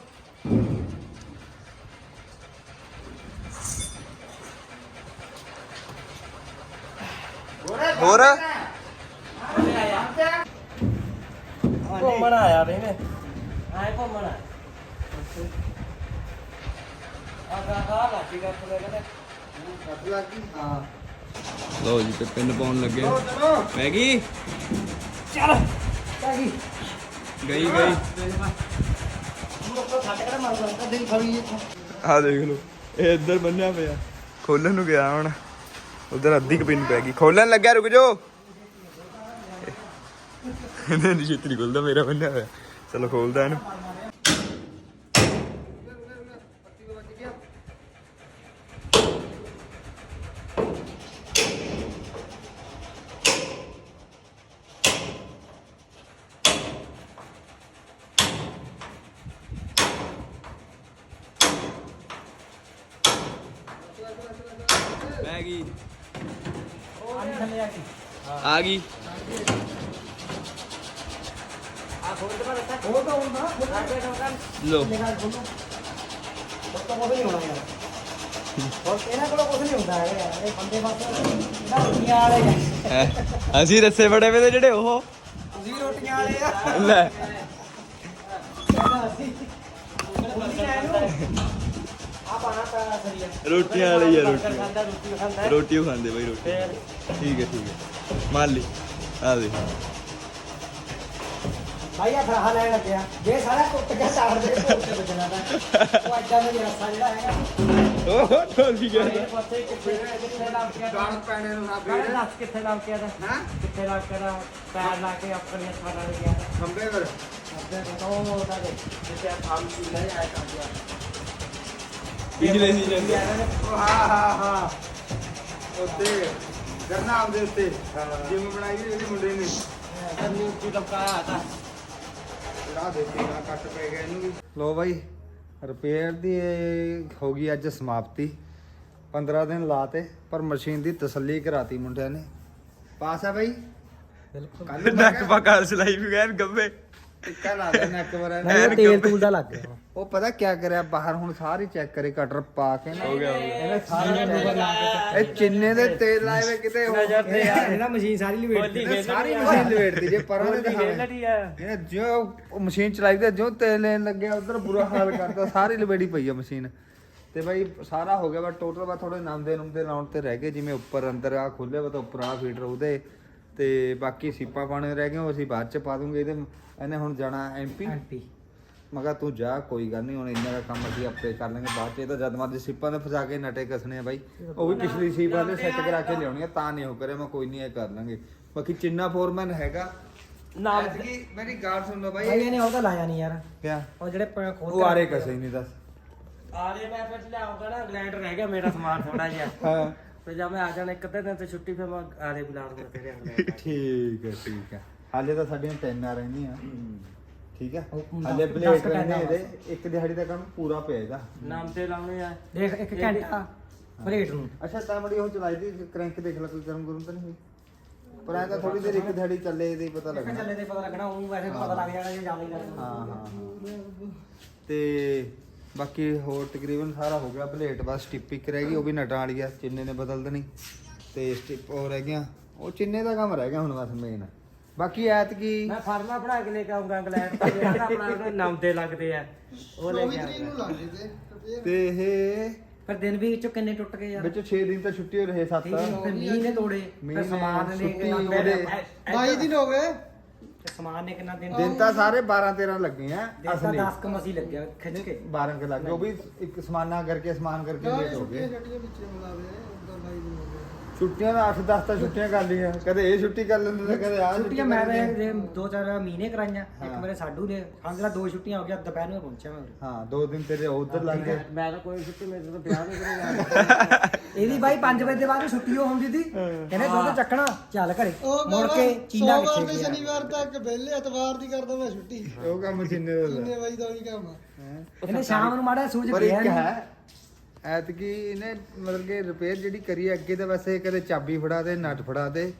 ਹੋਰ ਘੁੰਮਣ ਆਇਆ ਬਈ ਨੇ ਆਏ ਘੁੰਮਣ ਆ ਕਹਿੰਦੇ ਲੱਗੀ ਹਾਂ ਲਓ ਜੀ ਤੇ ਪਿੰਨ ਪਾਉਣ ਲੱਗੇ। ਪੈ ਗਈ ਚੱਲ ਕਾਗੀ ਗਈ ਗਈ। ਮਾਰ ਲੰਦਾ ਦਿਨ ਇੱਥੇ ਆ ਦੇਖ ਲਓ ਇਹ ਇੱਧਰ ਬੰਨਿਆ ਪਿਆ। ਖੋਲਣ ਨੂੰ ਗਿਆ ਹੁਣ। ਉਧਰ ਅੱਧੀ ਕੁ ਪਿੰਨ ਪੈ ਗਈ। ਖੋਲਣ ਲੱਗਿਆ ਰੁਕ ਜਾਓ। ਇਹਨੇ ਨਹੀਂ ਛੇਤੀ ਨਹੀਂ ਖੁੱਲਦਾ ਮੇਰਾ ਬੰਨਿਆ ਹੋਇਆ। ਚਲੋ ਖੋਲਦਾ ਇਹਨੂੰ ਪੈ ਗਈ ਥੱਲੇ ਆ ਗਈ। ਆ ਗਈ ਆ ਖੋਲ ਦੇ ਪਰ ਤੱਕ ਉਹ ਤਾਂ ਹੁੰਦਾ ਆ ਕੇ ਨਮਕਾ ਲੋ ਨਿਗਾਹ ਖੋਲੋ ਉਹ ਤਾਂ ਕੁਝ ਨਹੀਂ ਹੋਣਾ ਯਾਰ ਹੋਰ ਇਹਨਾਂ ਕੋਲ ਕੁਝ ਨਹੀਂ ਹੁੰਦਾ ਹੈ। ਯਾਰ ਇਹ ਬੰਦੇ ਬਸ ਇਹਨਾਂ ਰੋਟੀਆਂ ਵਾਲੇ ਆ ਹੈਂ? ਅਸੀਂ ਰੱਸੇ ਬੜੇ ਵੇ ਜਿਹੜੇ ਉਹ। ਤੁਸੀਂ ਰੋਟੀਆਂ ਵਾਲੇ ਆ। ਲੈ। ਆ ਪਾਣਾ ਤਾਂ ਸਹੀ ਹੈ ਰੋਟੀਆਂ ਵਾਲੇ ਆ ਰੋਟੀ। ਰੋਟੀ ਖਾਂਦਾ ਰੋਟੀ ਖਾਂਦਾ। ਰੋਟੀ ਓ ਖਾਂਦੇ ਬਈ ਰੋਟੀ। ਫੇਰ? ਠੀਕ ਹੈ ਠੀਕ ਹੈ। ਮੰਨ ਲਈ ਆ ਦੇ ਭਾਈ ਆ ਫਰਾਹਾ ਲੈਣ ਲੱਗਿਆ ਜੇ ਸਾਰਾ ਕੁੱਟ ਕੇ ਸਾੜ ਦੇ ਤੋਂ ਉੱਤੇ ਬਚਣਾ ਤਾਂ। ਉਹ ਅੱਜਾ ਦਾ ਰਸਾ ਜਿਹੜਾ ਹੈਗਾ। ਉਹ ਢੋਲ ਵੀ ਗਿਆ ਮੇਰੇ ਪਾਸੇ ਕਿੱਥੇ ਕਿੱਥੇ ਲੱਗ ਗਿਆ? ਗਾਣ ਪੈਣੇ ਨੂੰ ਨਾ ਗਾਣੇ ਦੱਸ ਕਿੱਥੇ ਲੱਗ ਗਿਆ ਦਾ ਹਾਂ? ਕਿੱਥੇ ਲੱਗ ਗਿਆ ਦਾ ਪੈਰ ਲਾ ਕੇ ਆਪਣੇ ਹੱਥਾਂ ਨਾਲ ਗਿਆ ਦਾ ਖੰਬੇ ਪਰ। ਅੱਗੇ ਬਤਾਓ ਉਹਦਾ ਦੇ ਜਿੱਥੇ ਆਮ ਸੀ ਲੈ ਆਇਆ ਕਰ ਗਿਆ ਪਿਛਲੇ ਸੀਜ਼ਨ ਦੇ ਉਹ ਹਾਂ ਹਾਂ ਹਾਂ। ਉੱਤੇ ਗਰਨਾਮ ਦੇ ਉੱਤੇ। ਜਿਮ ਬਣਾਈ ਸੀ ਇਹਦੇ ਮੁੰਡੇ ਨੇ। ਕੰਨੀ ਉੱਚੀ ਲਮਕਾਇਆ ਤਾਂ ਰਾਹ ਦੇ ਕੇ ਨਾ ਕੱਟ ਪੈ ਗਿਆ ਇਹਨੂੰ ਵੀ। ਲੋ ਬਾਈ ਰਿਪੇਅਰ ਦੀ ਹੋ ਗਈ ਅੱਜ ਸਮਾਪਤੀ। 15 ਦਿਨ ਲਾਤੇ ਪਰ ਮਸ਼ੀਨ ਦੀ ਤਸੱਲੀ ਕਰਾਤੀ ਮੁੰਡਿਆਂ ਨੇ। ਪਾਸ ਆ ਬਾਈ? ਬਿਲਕੁਲ। ਕੱਲ ਨੱਕ ਪਕਾ? ਸਲਾਈ ਵੀ ਗਏ ਗੱਬੇ। ਟਿੱਕਾ ਲਾ ਦੇ ਵਰ। ਐਨ ਤੇਲ। ਤੂਲ ਦਾ ਲੱਗ ਗਿਆ। ਉਹ ਪਤਾ ਕਿਆ ਕਰਿਆ ਬਾਹਰ ਹੁਣ ਸਾਰੀ ਚੈੱਕ ਕਰੇ ਕਟਰ ਪਾ ਕੇ ਨਾ। ਹੋ ਗਿਆ ਹੋ ਗਿਆ। ਇਹਨੇ ਸਾਰੀ ਇਹ ਚਿੰਨੇ ਦੇ ਤੇਲ ਲਾਏ ਵੇ ਕਿਤੇ ਉਹ? ਇਹਦਾ ਮਸ਼ੀਨ ਸਾਰੀ ਲਵੇਟ ਇਹਨੇ ਸਾਰੀ ਮਸ਼ੀਨ ਲਵੇਟਦੀ ਜੇ ਪਰਾਂ ਦੇ ਦਿਖਾਵੇ ਇਹਨੇ ਜੋ ਉਹ ਮਸ਼ੀਨ ਚਲਾਈ ਤੇ ਜੋ ਤੇਲ ਲੈਣ ਲੱਗਿਆ ਉਧਰ ਬੁਰਾ ਹਾਲ ਕਰਤਾ ਸਾਰੀ ਲਵੇੜੀ ਪਈ ਆ ਮਸ਼ੀਨ। ਤੇ ਬਾਈ ਸਾਰਾ ਹੋ ਗਿਆ ਬਸ ਟੋਟਲ ਬਸ ਥੋੜੇ ਨਾਮਦੇ ਨੁਮਦੇ ਲਾਉਣ ਤੇ ਰਹਿ ਗਏ ਜਿਵੇਂ ਉੱਪਰ ਅੰਦਰ ਆ ਖੁੱਲੇ ਵਾ ਤਾਂ ਉੱਪਰ ਆ ਫੀਡਰ ਉਹਦੇ। ਤੇ ਬਾਕੀ ਸੀਪਾ ਪਾਣੇ ਰਹਿ ਗਏ ਉਹ ਅਸੀਂ ਬਾਅਦ ਚ ਪਾ ਦੂੰਗੇ ਇਹਦੇ ਇਹਨੇ ਹੁਣ ਜਾਣਾ ਐਮਪੀ। ਐਂਟੀ ਮੈਂ ਕਿਹਾ ਤੂੰ ਜਾ ਕੋਈ ਗੱਲ ਨਹੀਂ ਹੁਣ ਇੰਨਾ ਦਾ ਕੰਮ ਅਸੀਂ ਆਪੇ ਕਰ ਲਾਂਗੇ ਬਾਅਦ ਚ। ਇਹ ਤਾਂ ਜਦ ਮਰਜ਼ੀ ਸੀਪਾਂ ਦੇ ਫਸਾ ਕੇ ਨਟੇ ਕਸਣੇ ਆ ਬਾਈ। ਉਹ ਵੀ ਪਿਛਲੀ ਸੀਪ ਵਾਲੇ ਸੈੱਟ ਕਰਾ ਕੇ ਲਿਆਉਣੀ ਆ ਤਾਂ ਨਹੀਂ ਉਹ ਕਰਿਆ ਮੈਂ ਕੋਈ ਨਹੀਂ ਇਹ ਕਰ ਲਾਂਗੇ। ਬਾਕੀ ਚਿੰਨਾ ਫੋਰਮੈਨ ਹੈਗਾ। ਨਾਮ ਐਤਕੀ ਮੇਰੀ ਗੱਲ ਸੁਣ ਲਓ ਬਾਈ ਇਹਨੇ ਉਹ ਤਾਂ ਲਾਇਆ ਨਹੀਂ ਯਾਰ। ਕਿਆ? ਉਹ ਜਿਹੜੇ ਖੋਦ ਉਹ ਆਰੇ ਕਸੇ ਨਹੀਂ ਦੱਸ। ਆ ਰਹੇ ਮੈਂ ਫਿਰ ਲਿਆਉਂਗਾ ਨਾ ਇੰਗਲੈਂਡ ਰਹਿ ਗਿਆ ਮੇਰਾ ਸਮਾਨ ਥੋੜਾ ਜਿਹਾ। ਹਾਂ। ਤੇ ਜਦ ਮੈਂ ਆ ਜਾਣਾ ਇੱਕ ਅੱਧੇ ਦਿਨ ਤੇ ਛੁੱਟੀ ਫਿਰ ਮੈਂ ਆ ਰਹੇ ਬੁਲਾ ਦੂੰਗਾ ਤੇਰੇ ਇੰਗਲੈਂਡ ਠੀਕ ਹੈ ਠੀਕ ਹੈ। ਹਾਲੇ ਤਾਂ ਸਾਡੀਆਂ ਤਿੰਨ ਆ ਰਹਿੰਦੀਆਂ। ਠੀਕ ਹੈ? ਹਲੇ ਬਲੇਡ ਰਹਿੰਦੇ ਇਹਦੇ। ਇੱਕ ਦਿਹਾੜੀ ਦਾ ਕੰਮ ਪੂਰਾ ਪਿਆ ਇਹਦਾ। ਨਾਮ ਤੇ ਲਾਉਣੇ ਆ। ਦੇਖ ਇੱਕ ਘੰਟਾ ਪਲੇਟ ਨੂੰ ਅੱਛਾ ਤਾਂ ਮੜੀ ਉਹ ਚਲਾਈ ਦੀ ਕ੍ਰੈਂਕ ਦੇਖ ਲੈ ਕੋਈ ਗਰਮ ਗਰਮ ਤਾਂ ਨਹੀਂ ਹੋਈ? ਪਰ ਐਂ ਤਾਂ ਥੋੜੀ ਦੇਰ ਇੱਕ ਦਿਹਾੜੀ ਚੱਲੇ ਇਹਦੇ ਪਤਾ ਲੱਗਣਾ। ਚੱਲੇ ਤੇ ਪਤਾ ਲੱਗਣਾ ਉਹ ਵੈਸੇ ਪਤਾ ਲੱਗ ਜਾਣਾ ਜੇ ਹਾਂ ਹਾਂ ਹਾਂ। ਤੇ ਬਾਕੀ ਹੋਰ ਤਕਰੀਬਨ ਸਾਰਾ ਹੋ ਗਿਆ ਬਲੇਟ ਬਸ ਸਟਿਪ ਇੱਕ ਰਹਿ ਗਈ ਉਹ ਵੀ ਨਟਾਂ ਵਾਲੀ ਆ ਚਿੰਨੇ ਨੇ ਬਦਲ ਦੇਣੀ ਤੇ ਸਟਿਪ ਹੋ ਰਹਿ ਗਿਆ ਉਹ ਚਿੰਨੇ ਦਾ ਕੰਮ ਰਹਿ ਗਿਆ ਹੁਣ ਬਸ ਮੇਨ ਬਾਕੀ ਐਤ ਕੀ ਮੈਂ ਫਾਰਮਾ ਬਣਾ ਕੇ ਲੈ ਕੇ ਆਉਂਗਾ ਇੰਗਲੈਂਡ ਤੋਂ ਜਿਹੜਾ ਆਪਣਾ ਉਹਦੇ ਨਾਮ ਤੇ ਲੱਗਦੇ ਆ ਉਹ ਲੈ ਕੇ ਆਉਂਗਾ ਤੇ ਇਹ ਫਿਰ ਦਿਨ ਵੀ ਵਿੱਚੋਂ ਕਿੰਨੇ ਟੁੱਟ ਗਏ ਯਾਰ? ਵਿੱਚੋਂ 6 ਦਿਨ ਤਾਂ ਛੁੱਟੀ ਹੋ ਰਹੇ 7 ਠੀਕ ਹੈ, ਫਿਰ ਮੀਂਹ ਨੇ ਤੋੜੇ ਫਿਰ ਸਮਾਨ ਨੇ ਛੁੱਟੀ ਕਿੰਨਾ ਉਹਦੇ- ਦਿਨ 22 ਦਿਨ ਹੋ ਗਏ? ਤੇ ਸਮਾਨ ਨੇ ਕਿੰਨਾ ਦਿਨ ਦਿਨ ਤਾਂ ਸਾਰੇ 12 13 ਲੱਗੇ ਆ ਅਸਲੀ। 10 ਕਮ ਅਸੀਂ ਲੱਗਿਆ ਖਿੱਚ ਕੇ। 12 ਕੇ ਲੱਗੇ ਉਹ ਵੀ ਇੱਕ ਸਮਾਨਾ ਕਰਕੇ ਸਮਾਨ ਕਰਕੇ ਲੇਟ ਹੋ ਗਏ। ਛੁੱਟੀਆਂ ਦਾ 8 10 ਤਾਂ ਛੁੱਟੀਆਂ ਕਰ ਲਈਆਂ। ਕਦੇ ਇਹ ਛੁੱਟੀ ਕਰ ਲੈਂਦੇ ਨੇ ਕਦੇ ਆ ਛੁੱਟੀਆਂ ਮੈਂ ਤਾਂ ਇਹ ਦੋ ਚਾਰ ਮਹੀਨੇ ਕਰਾਈਆਂ ਇੱਕ। ਮੇਰੇ ਸਾਡੂ ਨੇ ਹਾਂ ਦੋ ਛੁੱਟੀਆਂ ਹੋ ਗਿਆ ਦੁਪਹਿਰ ਨੂੰ ਪਹੁੰਚਿਆ ਮੈਂ ਉਰੇ। ਹਾਂ ਦੋ ਦਿਨ ਤੇਰੇ ਉਧਰ ਲੱਗ ਗਏ ਮੈਂ ਤਾਂ ਕੋਈ ਛੁੱਟੀ ਮੇਰੇ ਤੋਂ ਵਿਆਹ ਨਹੀਂ ਕਰੇਗਾ ਇਹਦੀ ਬਾਈ 5 ਵਜੇ ਦੇ ਬਾਅਦ ਛੁੱਟੀ ਹੋ ਹੁੰਦੀ ਸੀ। ਕਹਿੰਦੇ ਦੁੱਧ ਚੱਕਣਾ ਚੱਲ ਘਰੇ। ਮੁੜ ਕੇ ਚੀਨਾ ਸੋਮਵਾਰ ਕਿੱਥੇ ਤੇ ਗਿਆ। ਸ਼ਨੀਵਾਰ ਤੱਕ ਵਿਹਲੇ ਐਤਵਾਰ ਦੀ ਕਰਦਾ ਮੈਂ ਛੁੱਟੀ। ਉਹ ਕੰਮ ਚਿੰਨੇ ਦਾ। ਕਿੰਨੇ। ਵਜੇ ਦਾ ਵੀ ਕੰਮ ਆ। ਹੈਂ। ਇਹਨੇ ਸ਼ਾਮ ਨੂੰ ਮਾੜਾ ਸੂਝ ਪਰ ਗਿਆ ਇੱਕ। ਹੈ ਐਤਕੀ ਇਹਨੇ ਮਤਲਬ ਕਿ ਰਿਪੇਅਰ ਜਿਹੜੀ ਕਰੀ ਹੈ, ਅੱਗੇ ਤਾਂ ਵੈਸੇ ਕਦੇ ਚਾਬੀ ਫੜਾ ਦੇ ਨਟ ਫੜਾ ਦੇ।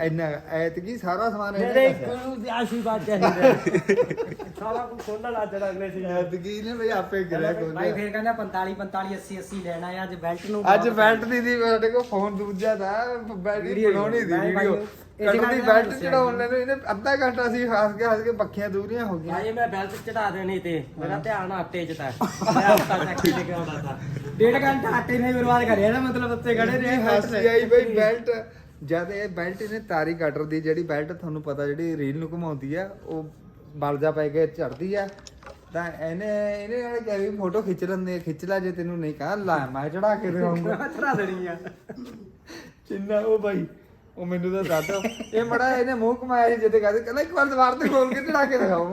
ਇੰਨਾ ਐਤਕੀ ਸਾਰਾ ਸਮਾਨ ਇਹਨੇ ਮੇਰੇ ਇੱਕ ਦੱਸਿਆ। ਨੂੰ ਆਸ਼ੀਰਵਾਦ ਚਾਹੀਦਾ ਸਾਰਾ ਕੁਝ ਖੋਲਣਾ ਲੱਜ ਅਗਲੇ ਸੀ ਐਤਕੀ ਨੇ ਬਈ ਆਪੇ ਕਰਿਆ ਬਾਈ ਕੋਈ ਫੇਰ ਕਹਿੰਦਾ 45 45 80 80 ਲੈਣਾ ਹੈ ਅੱਜ ਬੈਲਟ ਨੂੰ ਅੱਜ ਬੈਲਟ ਦੀ ਦੀ ਸਾਡੇ ਕੋਲ ਫੋਨ ਦੂਜਾ ਦਾ ਬੈਲਟ Video ਬਣਾਉਣੀ ਦੀ ਮੈਂ ਵੀਡੀਓ ਕੱਢਦੀ ਕਰਕੇ ਬੈਲਟ ਦੱਸਿਆ ਚੜਾਉਣ ਲੈ ਨੂੰ ਇਹਨੇ ਅੱਧਾ ਘੰਟਾ ਸੀ ਹੱਸ ਕੇ ਹੱਸ ਕੇ ਪੱਖੀਆਂ ਦੂਰੀਆਂ ਹੋ ਗਈਆਂ। ਭਾਈ ਮੈਂ ਬੈਲਟ ਚੜਾ ਦੇਣੀ ਤੇ। ਮੇਰਾ ਧਿਆਨ ਆਟੇ 'ਚ ਤਾਂ ਮੈਂ ਹਫਤਾ ਚੱਕ ਕੇ ਲੈ ਕੇ ਆਉਂਦਾ ਤਾਂ। ਡੇਢ ਘੰਟਾ ਆਟੇ ਨੇ ਬਰਬਾਦ ਕਰਿਆ ਨਾ ਮਤਲਬ ਉੱਤੇ ਖੜੇ ਰਹੇ ਹਾਸੀ ਆਈ ਬਈ ਬੈਲਟ ਜਦ ਇਹ ਬੈਲਟ ਇਹਨੇ ਤਾਰੀ ਕਟਰ ਦੀ ਜਿਹੜੀ ਬੈਲਟ ਤੁਹਾਨੂੰ ਪਤਾ ਜਿਹੜੀ ਰੀਲ ਨੂੰ ਘੁਮਾਉਂਦੀ ਆ ਉਹ ਬਲ ਜਾ ਪੈ ਕੇ ਚੜਦੀ ਆ। ਤਾਂ ਇਹਨੇ ਇਹਨੇ ਨਾਲ ਕਿਹਾ ਵੀ ਫੋਟੋ ਖਿੱਚ ਲੈਂਦੇ ਖਿੱਚ ਲੈ ਜੇ ਤੈਨੂੰ ਨਹੀਂ ਕਹਾਂ ਲਾ ਮੈਂ ਚੜਾ ਕੇ ਦਿਖਾਉਂਗਾ। ਚੜਾ ਦੇਣੀ ਆ। ਚਿੰਨਾ ਉਹ ਬਾਈ ਉਹ ਮੈਨੂੰ ਤਾਂ ਦੱਸ ਇਹ ਮੜਾ ਇਹਨੇ ਮੂੰਹ ਘੁਮਾਇਆ ਸੀ ਜਿੱਤੇ ਕਹਿੰਦੇ ਕਹਿੰਦਾ ਇੱਕ ਵਾਰ ਦੁਬਾਰਾ ਤੇ ਖੋਲ ਕੇ ਚੜਾ ਕੇ ਦਿਖਾਓ।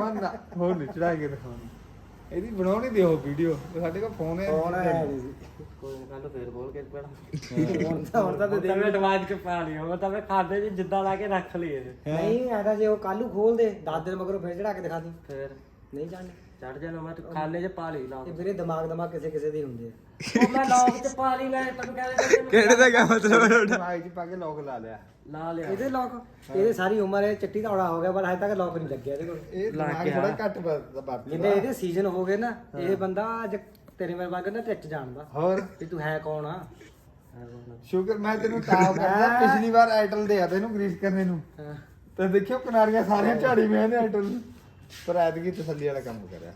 ਹੋਰ ਨਹੀਂ ਚੜਾ ਕੇ ਦਿਖਾਉਣੀ ਇਹਦੀ ਬਣਾਉਣੀ ਦਿਓ ਵੀਡੀਓ ਸਾਡੇ ਕੋਲ ਫੋਨ ਹੈ। ਫੋਨ ਹੈ ਕੋਈ ਕੱਲ ਫੇਰ ਬੋਲ ਕੇ ਪੜਾ ਹੁਣ ਤਾਂ ਹੁਣ ਤਾਂ ਤੇ ਦੇ ਮੈਂ 'ਚ ਪਾ ਲਿਆ ਉਹ ਤਾਂ ਮੈਂ ਖਾਦੇ 'ਚ ਜਿੱਦਾਂ ਲਾ ਕੇ ਰੱਖ ਲਈ ਇਹ ਨਹੀਂ ਆਦਾ ਜੇ ਉਹ ਕੱਲੂ ਖੋਲ ਦੇ 10 ਦਿਨ ਮਗਰੋਂ ਫੇਰ ਚੜਾ ਕੇ ਦਿਖਾ ਦੀ। ਫੇਰ। ਨਹੀਂ ਜਾਣੇ ਚੜ ਜਾਣਾ ਮੈਂ ਤੇ ਖਾਲੇ 'ਚ ਪਾ ਲਈ ਲਾ ਇਹ ਵੀਰੇ ਦਿਮਾਗ ਦਿਮਾਗ ਕਿਸੇ ਕਿਸੇ ਦੇ ਹੁੰਦੇ ਆ। ਉਹ ਮੈਂ ਲੌਕ 'ਚ ਪਾ ਲਈ ਮੈਂ ਤੈਨੂੰ ਕਹਿੰਦਾ ਕਿਹੜੇ ਦਾ ਕਿਆ ਮਤਲਬ ਹੈ ਤੁਹਾਡਾ? ਦਿਮਾਗ 'ਚ ਪਾ ਕੇ ਲੋਕ ਲਾ ਲਿਆ। ਲਾ ਲਿਆ। ਇਹਦੇ ਲੋਕ ਇਹਦੇ ਸਾਰੀ ਉਮਰ ਇਹ ਚੱਟੀ ਧੌੜਾ ਹੋ ਗਿਆ ਪਰ ਹਜੇ ਤੱਕ ਲੋਕ ਨਹੀਂ ਲੱਗਿਆ ਇਹਦੇ ਕੋਲ। ਇਹ ਲਾ ਦਿਮਾਗ ਕੇ ਥੋੜਾ ਆ। ਘੱਟ ਵਰਤਦਾ ਜਿੰਦੇ ਇਹਦੇ ਸੀਜ਼ਨ ਹੋ ਗਏ ਨਾ ਇਹ ਬੰਦਾ ਅੱਜ ਤੇਰੇ ਮੇਰੇ ਵਾਂਗ ਨਾ ਟਿੱਚ ਜਾਣਦਾ। ਹੋਰ? ਵੀ ਤੂੰ ਹੈ ਕੌਣ ਆ? ਸ਼ੁਕਰ ਮੈਂ ਤੈਨੂੰ ਤਾਂ ਕਰਦਾ ਪਿਛਲੀ ਵਾਰ ਐਟਲ ਦੇ ਆ ਤੈਨੂੰ ਗ੍ਰੀਸ ਕਰਨੇ ਨੂੰ। ਹਾਂ। ਤੇ ਦੇਖਿਓ ਕਿਨਾਰੀਆਂ ਸਾਰੀਆਂ ਝਾੜੀ ਮੈਂ ਨੇ ਐਟਲ ਨੂੰ। ਪਰ ਐਤਕੀ ਤਸੱਲੀ ਵਾਲਾ ਕੰਮ ਕਰਿਆ।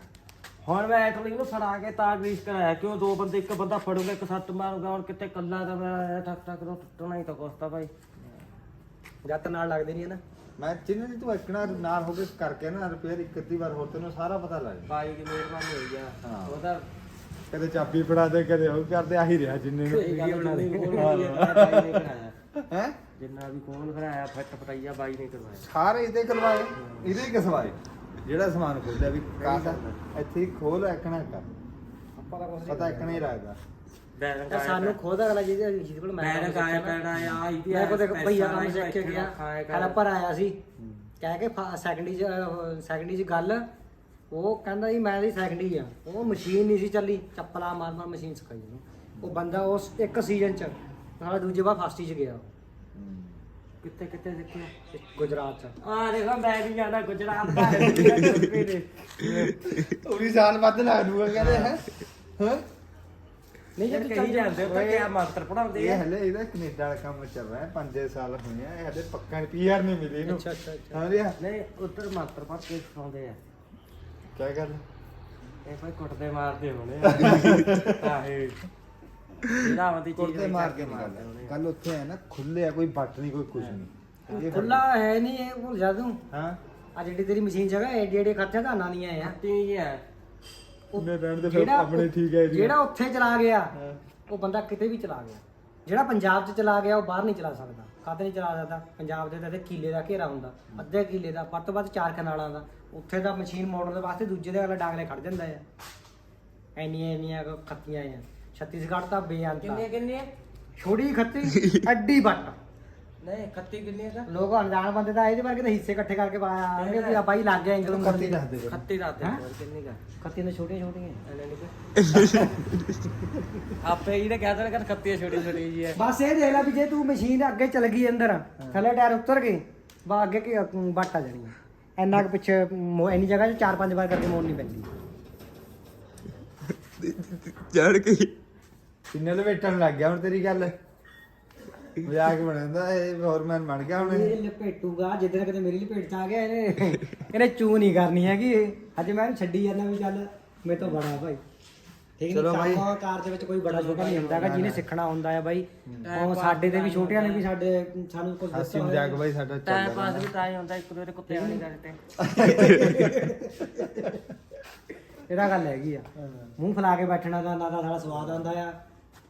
ਹੁਣ ਮੈਂ ਐਟਲੀ ਨੂੰ ਫੜਾ ਕੇ ਤਾਂ ਗ੍ਰੀਸ ਕਰਾਇਆ। ਕਿਉਂ ਦੋ ਬੰਦੇ ਇੱਕ ਬੰਦਾ ਫੜੂਗਾ ਇੱਕ ਸੱਟ ਮਾਰੂਗਾ ਹੁਣ ਕਿਤੇ ਕੱਲਾ ਤਾਂ ਮੈਂ ਠੱਕ ਠੱਕ ਤੋਂ ਟੁੱਟਣਾ ਹੀ ਤਾਂ ਕੋਸਤਾ ਭਾਈ। ਜੱਤ ਨਾਲ ਲੱਗਦੇ ਨਹੀਂ ਨਾ। ਮੈਂ ਜਿੰਨੇ ਦੀ ਤੂੰ ਇਕਣਾ ਨਾਲ ਹੋ ਕੇ ਕਰਕੇ ਨਾ ਰਿਪੇਅਰ ਇੱਕ ਅੱਧੀ ਵਾਰ ਹੋਰ ਤੈਨੂੰ ਸਾਰਾ ਪਤਾ ਲੱਗ ਜਾਣਾ ਬਾਈ ਦੀ ਮਿਹਰਬਾਨੀ ਹੋਈ ਆ ਹਾਂ। ਉਹ ਤਾਂ ਕਦੇ ਚਾਬੀ ਫੜਾ ਦੇ ਕਦੇ ਉਹ ਕਰਦੇ ਆਹੀ ਰਿਹਾ ਜਿੰਨੇ ਨੂੰ ਇਹ ਗੱਲ ਆ, ਬਾਈ ਨੇ ਕਰਾਇਆ ਹੈ? ਜਿੰਨਾ ਵੀ ਖੋਲ ਕਰਾਇਆ ਫੱਟ ਫਟਾਈਆ ਬਾਈ ਨੇ ਕਰਵਾਇਆ। ਸਾਰੇ ਇਹਦੇ ਕਰਵਾਏ ਇਹਦੇ ਹੀ ਕਸਵਾਏ ਜਿਹੜਾ ਸਮਾਨ ਖੋਲਿਆ ਵੀ ਕਾਹਦਾ? ਇੱਥੇ ਹੀ ਖੋਲ ਇਕਣਾ ਕਰ। ਆਪਾਂ ਦਾ ਕੁਝ ਪਤਾ ਇਕਣਾ ਹੀ ਲੱਗਦਾ। ਬੈਰੰਗ ਤਾਂ ਸਾਨੂੰ ਖੁਦ ਅਗਲਾ ਜਿਹਦੇ ਜਿਹਦੇ ਕੋਲ ਮੈਂ ਬੈਰੰਗ ਆਇਆ ਪੈਣਾ ਆ ਇਹਦੀ ਮੈਂ ਕੋਲ ਦੇਖ ਭਈਆ ਕੰਮ ਸਿੱਖ ਕੇ ਗਿਆ। ਕੱਲ ਪਰ ਆਇਆ ਸੀ। ਕਹਿ ਕੇ ਸੈਕੰਡਰੀ ਚ ਸੈਕੰਡਰੀ ਚ ਗੱਲ। ਉਹ ਕਹਿੰਦਾ ਜੀ ਮੈਂ ਦੀ ਸੈਕੰਡਰੀ ਆ। ਉਹ ਮਸ਼ੀਨ ਨਹੀਂ ਸੀ ਚੱਲੀ। ਚੱਪਲਾ ਮਾਰ ਮਾਰ ਮਸ਼ੀਨ ਸਿਖਾਈ ਉਹਨੂੰ। ਉਹ ਬੰਦਾ ਉਸ ਇੱਕ ਸੀਜ਼ਨ ਚ ਨਾਲ ਦੂਜੇ ਵਾਰ ਫਸਟ ਚ ਗਿਆ। ਕਿੱਥੇ ਕਿੱਥੇ ਦੇਖਿਆ? ਇੱਕ ਗੁਜਰਾਤ ਚ। ਆ ਦੇਖੋ ਮੈਂ ਵੀ ਜਾਣਾ ਗੁਜਰਾਤ ਦਾ। ਹੈ ਮੇਰੇ ਉਹ ਵੀ ਸਾਲ ਵੱਧ ਲੱਗ ਦੂਗਾ ਕਹਿੰਦੇ ਹੈ। ਹਾਂ? ਨਹੀਂ ਇਹ ਜੇ ਕਹੀ ਜਾਂਦੇ ਉਹ ਤਾਂ ਕਿਆ ਮਾਸਟਰ ਪੜਾਉਂਦੇ ਇਹ ਆ ਹਲੇ ਇਹਦਾ ਕੈਨੇਡਾ ਵਾਲਾ ਕੰਮ ਚੱਲ ਰਿਹਾ 5 ਸਾਲ ਹੋਏ ਆ ਇਹ ਹਲੇ ਪੱਕਾ ਪੀਆਰ ਨਹੀਂ ਮਿਲੀ ਇਹਨੂੰ। ਅੱਛਾ ਅੱਛਾ ਅੱਛਾ। ਹਾਂ ਰਿਆ ਨਹੀਂ ਉੱਧਰ ਮਾਸਟਰ ਪੜ ਕੇ ਸਿਖਾਉਂਦੇ ਆ। ਕੀ ਗੱਲ? ਇਹ ਕੋਈ ਕੁੱਟਦੇ ਮਾਰਦੇ ਹੋਣੇ ਆ। ਆਹੇ। ਜਿਹੜਾ ਆਉਂਦੀ ਚੀਜ਼ ਕੁਰਤੇ ਮਾਰ ਕੇ ਮਾਰਦਾ ਕੱਲ ਉੱਥੇ ਹੈ ਨਾ ਖੁੱਲੇ ਆ ਕੋਈ ਬੱਟ ਨਹੀਂ ਕੋਈ ਕੁਝ ਨਹੀਂ ਇਹ ਖੁੱਲਾ ਹੈ ਨਹੀਂ ਇਹ ਭੁੱਲ ਜਾ ਤੂੰ। ਹਾਂ। ਆ ਜਿਹੜੀ ਤੇਰੀ ਮਸ਼ੀਨ ਜਗ੍ਹਾ ਏਡੀ ਏਡੀ ਖਰਚਾ ਤਾਂ ਆਨਾ ਨਹੀਂ ਆਇਆ। ਤੀ ਹੈ ਉਹਨੇ ਰਹਿਣ ਦੇ ਫਿਰ ਆਪਣੇ ਠੀਕ ਹੈ ਜੀ। ਜਿਹੜਾ ਉੱਥੇ ਚਲਾ ਗਿਆ ਉਹ ਬੰਦਾ ਕਿਤੇ ਵੀ ਚਲਾ ਗਿਆ। ਜਿਹੜਾ ਪੰਜਾਬ 'ਚ ਚਲਾ ਗਿਆ ਉਹ ਬਾਹਰ ਨਹੀਂ ਚਲਾ ਸਕਦਾ। ਕਾਹਤੇ ਨਹੀਂ ਚਲਾ ਸਕਦਾ? ਪੰਜਾਬ ਦੇ ਤਾਂ ਇੱਥੇ ਕਿੱਲੇ ਦਾ ਘੇਰਾ ਹੁੰਦਾ ਅੱਧੇ ਕਿੱਲੇ ਦਾ ਵੱਧ ਤੋਂ ਵੱਧ ਚਾਰ ਕਨਾਲਾਂ ਦਾ। ਉੱਥੇ ਦਾ ਮਸ਼ੀਨ ਮੋਟਰ ਦੇ ਵਾਸਤੇ ਦੂਜੇ ਦੇ ਅਗਲਾ ਡਾਂਗਲੇ ਖੜ ਜਾਂਦਾ ਆ। ਐਨੀਆਂ ਐਨੀਆਂ ਕੁ ਖੱਤੀਆਂ ਆ। ਛੱਤੀਸਗੜ੍ਹ ਤਾਂ ਬੇਅੰਤ ਆ। ਕਿੰਨੇ ਕਿੰਨੇ ਛੋਟੀ ਖੱਤੀ ਅੱਡੀ ਵੱਟ। ਨਹੀਂ 31 ਕਿੰਨੇ ਦਾ। ਲੋਕ ਅਣਜਾਣ ਬੰਦੇ ਤਾਂ ਇਹਦੇ ਵਰਗੇ ਤਾਂ ਹਿੱਸੇ ਇਕੱਠੇ ਕਰਕੇ ਪਾਇਆ ਆਣਗੇ ਵੀ ਆ ਬਾਈ ਲੱਗ ਗਿਆ ਇੰਗਲ ਕੱਤੀ ਦੱਸ ਦੇ 31 ਰਾਤ ਦੇ ਕਿੰਨੇ ਦਾ ਖੱਤੀ ਨੇ ਛੋਟੀਆਂ ਛੋਟੀਆਂ। ਆਪੇ ਇਹਨੇ ਕਹਿ ਦੇਣਾ ਕਿ 31 ਛੋਟੀ ਛੋਟੀ ਜੀ ਹੈ ਬਸ ਇਹ ਦੇਖ ਲੈ ਵੀ ਜੇ ਤੂੰ ਮਸ਼ੀਨ ਅੱਗੇ ਚਲ ਗਈ ਅੰਦਰ ਥੱਲੇ ਟਾਇਰ ਉਤਰ ਗਏ ਬਾ ਅੱਗੇ ਕੀ ਅਮ, ਵੱਟ ਆ ਜਾਣੀ ਕੁ ਪਿੱਛੇ ਇੰਨੀ ਜਗ੍ਹਾ 'ਚ ਚਾਰ ਪੰਜ ਵਾਰ ਕਰਕੇ ਮੋੜਨੀ ਪੈਂਦੀ। ਚੜ ਕੇ। ਕਿੰਨੇ ਲਵੇਟਣ ਲੱਗ ਗਿਆ ਹੁਣ ਤੇਰੀ ਗੱਲ? ਮਜ਼ਾਕ ਬਣਾਉਂਦਾ ਇਹ ਫੋਰਮੈਨ ਬਣ ਗਿਆ ਹੁਣ। ਇਹ। ਲਪੇਟੂਗਾ ਜਿੱਦਣ ਕਿਤੇ ਮੇਰੀ ਲਪੇਟ 'ਚ ਆ ਗਿਆ ਇਹਨੇ। ਇਹਨੇ ਚੂ ਨਹੀਂ ਕਰਨੀ ਹੈਗੀ ਇਹ। ਅੱਜ ਮੈਂ ਇਹਨੂੰ ਛੱਡੀ ਜਾਂਦਾ ਵੀ ਚੱਲ ਮੇਰੇ ਤੋਂ ਬੜਾ ਭਾਈ। ਠੀਕ ਚਲੋ ਨਹੀਂ ਬਾਈ। ਕੰਮ ਕਾਰ ਦੇ ਵਿੱਚ ਕੋਈ ਬੜਾ ਛੋਟਾ ਨਹੀਂ ਹੁੰਦਾ ਹੈਗਾ ਜਿਹਨੇ ਸਿੱਖਣਾ ਹੁੰਦਾ ਹੈ ਬਾਈ। ਉਹ ਸਾਡੇ ਤੇ ਵੀ ਛੋਟਿਆਂ ਨੇ ਵੀ ਸਾਡੇ ਸਾਨੂੰ ਕੁਝ ਹਾਸੀ ਦੱਸਿਆ ਮਜ਼ਾਕ ਬਾਈ ਸਾਡਾ ਟਾਈਮ ਚੱਲਦਾ ਪਾਸ ਵੀ ਤਾਂ ਹੀ ਹੁੰਦਾ ਇੱਕ ਦੂਜੇ ਦੇ ਕੁੱਤੇ ਨਹੀਂ ਕਰਦੇ ਇਹਦਾ ਗੱਲ ਹੈਗੀ ਆ। ਮੂੰਹ ਫਲਾ ਕੇ ਬੈਠਣਾ ਦਾ ਨਾ ਤਾਂ ਸਾਡਾ ਸਵਾਦ ਆਉਂਦਾ ਆ।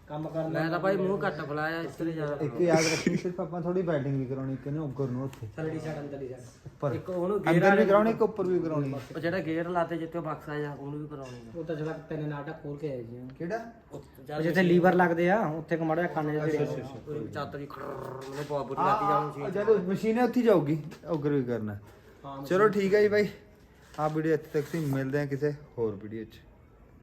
ਕੰਮ ਕਰਨ ਮੈਂ ਤਾਂ ਭਾਈ ਮੂੰਹ ਘੱਟ ਫਲਾਇਆ ਇਸ ਤਰ੍ਹਾਂ ਜ਼ਿਆਦਾ। ਇੱਕ ਯਾਦ ਰੱਖੀ ਸਿਰਫ ਆਪਾਂ ਥੋੜੀ ਬੈਟਿੰਗ ਵੀ ਕਰਾਉਣੀ ਇੱਕ ਨੇ ਉੱਗਰ ਨੂੰ ਉੱਥੇ। ਥੱਲੜੀ ਸਾਈਡ ਅੰਦਰਲੀ ਸਾਈਡ ਉੱਪਰ। ਇੱਕ ਉਹਨੂੰ ਅੰਦਰ ਵੀ ਕਰਾਉਣੀ ਇੱਕ ਉੱਪਰ ਵੀ ਕਰਾਉਣੀ। ਉਹ ਜਿਹੜਾ ਗੇਅਰ ਲਾਤੇ ਜਿੱਥੇ ਉਹ ਬਕਸਾ ਜਾ ਉਹਨੂੰ ਵੀ ਕਰਾਉਣੀ ਉਹ ਤਾਂ ਜਿਹੜਾ ਤਿੰਨ ਨਾਟਾ ਖੋਲ ਕੇ ਆਏ ਜੀ। ਕਿਹੜਾ? ਉਹ ਜਿੱਥੇ ਲੀਵਰ ਲੱਗਦੇ ਆ ਉੱਥੇ ਕਮੜਾ ਜਿਹਾ ਖਾਣੇ ਦੇ ਉਹ ਚਾਤ ਦੀ ਮੈਨੂੰ ਬਹੁਤ ਬੁਰੀ ਲੱਗੀ ਜਾਉਂ ਸੀ ਜਦ ਮਸ਼ੀਨ ਉੱਥੇ ਜਾਊਗੀ ਉੱਗਰ ਵੀ ਕਰਨਾ। ਚਲੋ ਠੀਕ ਹੈ ਜੀ ਬਾਈ। ਆ ਵੀਡੀਓ ਇੱਥੇ ਤੱਕ ਸੀ ਮਿਲਦੇ ਆ ਕਿਸੇ ਹੋਰ ਵੀਡੀਓ 'ਚ।